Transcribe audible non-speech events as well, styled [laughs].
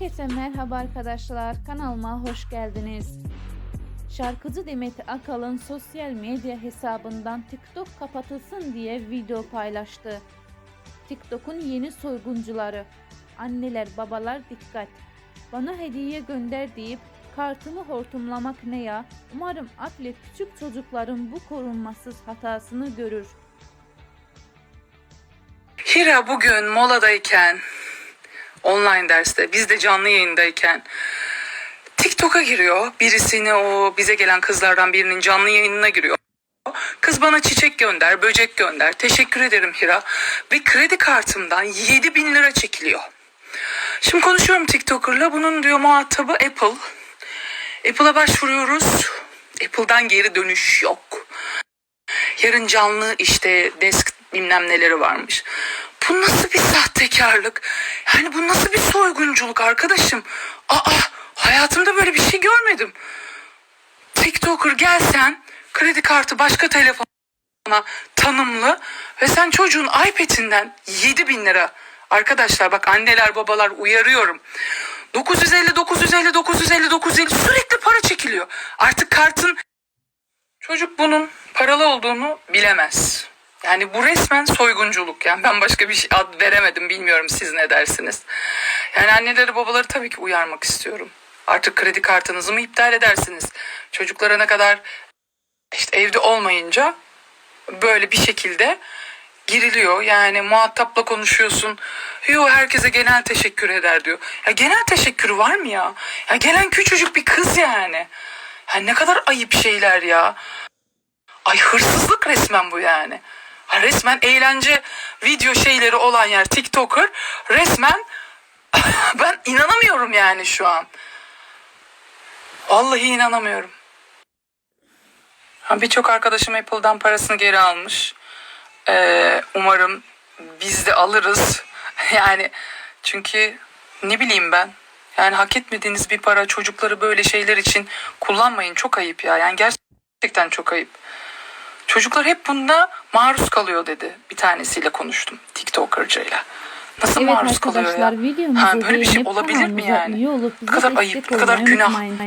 Herkese merhaba arkadaşlar. Kanalıma hoş geldiniz. Şarkıcı Demet Akalın sosyal medya hesabından TikTok kapatılsın diye video paylaştı. TikTok'un yeni soyguncuları. Anneler, babalar dikkat. Bana hediye gönder deyip kartımı hortumlamak ne ya? Umarım Atlet küçük çocukların bu korunmasız hatasını görür. Hira bugün moladayken online derste biz de canlı yayındayken TikTok'a giriyor. Birisini o bize gelen kızlardan birinin canlı yayınına giriyor. Kız bana çiçek gönder, böcek gönder. Teşekkür ederim Hira. Ve kredi kartımdan 7 bin lira çekiliyor. Şimdi konuşuyorum TikToker'la. Bunun diyor muhatabı Apple. Apple'a başvuruyoruz. Apple'dan geri dönüş yok. Yarın canlı işte desk bilmem neleri varmış. Bu nasıl bir sahtekarlık? Yani bu nasıl bir soygunculuk arkadaşım? Aa hayatımda böyle bir şey görmedim. TikToker gelsen kredi kartı başka telefona tanımlı ve sen çocuğun iPad'inden 7 bin lira. Arkadaşlar bak anneler babalar uyarıyorum. 950 950 950 950 sürekli para çekiliyor. Artık kartın Çocuk bunun paralı olduğunu bilemez. Yani bu resmen soygunculuk. Yani ben başka bir şey ad veremedim. Bilmiyorum siz ne dersiniz. Yani anneleri babaları tabii ki uyarmak istiyorum. Artık kredi kartınızı mı iptal edersiniz? Çocuklara ne kadar işte evde olmayınca böyle bir şekilde giriliyor. Yani muhatapla konuşuyorsun. Yo herkese genel teşekkür eder diyor. Ya genel teşekkürü var mı ya? Ya gelen küçücük bir kız yani. Ya ne kadar ayıp şeyler ya. Ay hırsızlık resmen bu yani. Resmen eğlence video şeyleri olan yer TikToker. Resmen [laughs] ben inanamıyorum yani şu an. Vallahi inanamıyorum. Birçok arkadaşım Apple'dan parasını geri almış. Ee, umarım biz de alırız. [laughs] Yani çünkü ne bileyim ben. Yani hak etmediğiniz bir para çocukları böyle şeyler için kullanmayın. Çok ayıp ya. Yani gerçekten çok ayıp. Çocuklar hep bunda maruz kalıyor dedi. Bir tanesiyle konuştum. TikToker'cıyla. Nasıl Evet maruz kalıyor ya? videomuzu Ha, böyle bir şey beğenip olabilir mi kanalımıza yani? üye olup Ne kadar ayıp, ne kadar olmayı günah. unutmayın.